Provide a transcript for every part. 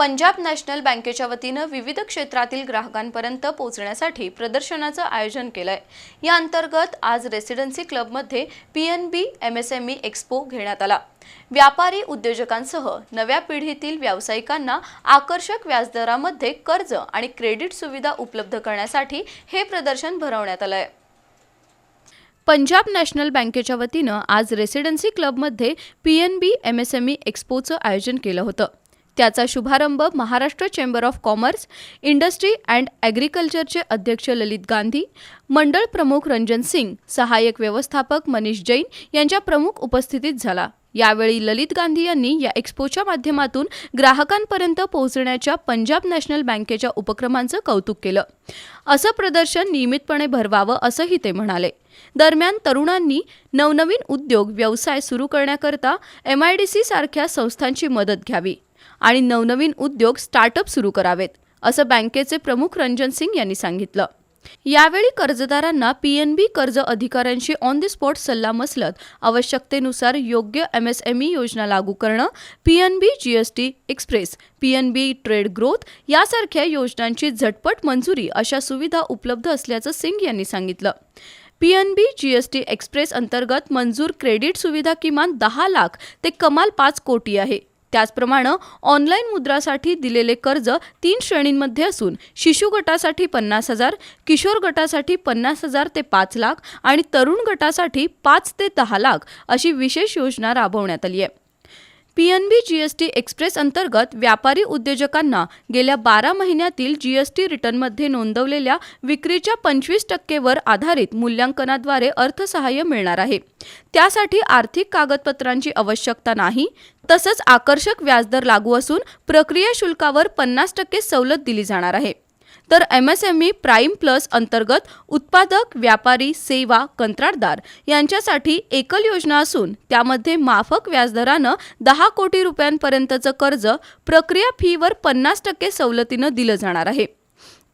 Punjab national बँकेच्या वतीनं विविध क्षेत्रातील ग्राहकांपर्यंत पोहोचण्यासाठी प्रदर्शनाचं आयोजन केलं आहे या अंतर्गत आज रेसिडेन्सी क्लबमध्ये P N B M S M E expo घेण्यात आला. व्यापारी उद्योजकांसह नव्या पिढीतील व्यावसायिकांना आकर्षक व्याजदरामध्ये कर्ज आणि क्रेडिट सुविधा उपलब्ध करण्यासाठी हे प्रदर्शन भरवण्यात आलं आहे पंजाब नॅशनल बँकेच्या वतीनं आज रेसिडेन्सी क्लबमध्ये P N B M S M E एक्स्पोचं आयोजन केलं होतं. त्याचा शुभारंभ Maharashtra chamber of commerce industry and ॲग्रिकल्चरचे अध्यक्ष ललित गांधी मंडळ प्रमुख रंजन सिंग सहाय्यक व्यवस्थापक मनीष जैन यांच्या प्रमुख उपस्थितीत झाला. यावेळी ललित गांधी यांनी या एक्स्पोच्या माध्यमातून ग्राहकांपर्यंत पोहोचण्याच्या पंजाब नॅशनल बँकेच्या उपक्रमांचं कौतुक केलं. असं प्रदर्शन नियमितपणे भरवावं असंही ते म्हणाले. दरम्यान तरुणांनी नवनवीन उद्योग व्यवसाय सुरू करण्याकरता एम आय डी सी सारख्या संस्थांची मदत घ्यावी. आणि नवनवीन उद्योग स्टार्टअप सुरू करावेत असं बँकेचे प्रमुख रंजन सिंग यांनी सांगितलं. यावेळी कर्जदारांना पीएनबी कर्ज अधिकाऱ्यांशी ऑन द स्पॉट सल्लामसलत आवश्यकतेनुसार योग्य एमएसएमई योजना लागू करणं PNB GST express PNB trade growth यासारख्या योजनांची झटपट मंजुरी अशा सुविधा उपलब्ध असल्याचं सिंग यांनी सांगितलं. पीएनबी जीएसटी एक्सप्रेस अंतर्गत मंजूर क्रेडिट सुविधा किमान दहा लाख ते कमाल पाच कोटी आहे. त्याचप्रमाणे ऑनलाईन मुद्रासाठी दिलेले कर्ज तीन श्रेणींमध्ये असून शिशु गटासाठी पन्नास हजार किशोर गटासाठी पन्नास हजार ते पाच लाख आणि तरुण गटासाठी पाच ते दहा लाख अशी विशेष योजना राबवण्यात आली आहे. पीएनबी जीएसटी एक्सप्रेस अंतर्गत व्यापारी उद्योजकांना गेल्या बारा महिन्यातील जीएसटी रिटर्नमध्ये नोंदवलेल्या विक्रीच्या पंचवीस टक्केवर आधारित मूल्यांकनाद्वारे अर्थसहाय्य मिळणार आहे. त्यासाठी आर्थिक कागदपत्रांची आवश्यकता नाही तसंच आकर्षक व्याजदर लागू असून प्रक्रिया शुल्कावर पन्नास टक्के सवलत दिली जाणार आहे. तर एमएसएमई प्राईम प्लस अंतर्गत उत्पादक व्यापारी सेवा कंत्राटदार यांच्यासाठी एकल योजना असून त्यामध्ये माफक व्याजदरानं दहा कोटी रुपयांपर्यंतचं कर्ज प्रक्रिया फीवर पन्नास टक्के सवलतीनं दिलं जाणार आहे.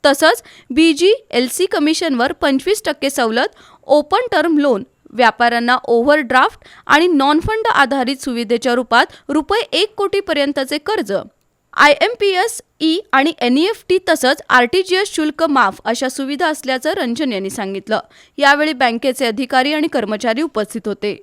तसंच बी जी एल सी कमिशनवर पंचवीस टक्के सवलत ओपन टर्म लोन व्यापाऱ्यांना ओव्हरड्राफ्ट आणि नॉन फंड आधारित सुविधेच्या रूपात रुपये एक कोटीपर्यंतचे कर्ज I M P S E आणि एन ई एफ टी तसंच आर टी जी एस शुल्क माफ अशा सुविधा असल्याचं रंजन यांनी सांगितलं. यावेळी बँकेचे अधिकारी आणि कर्मचारी उपस्थित होते.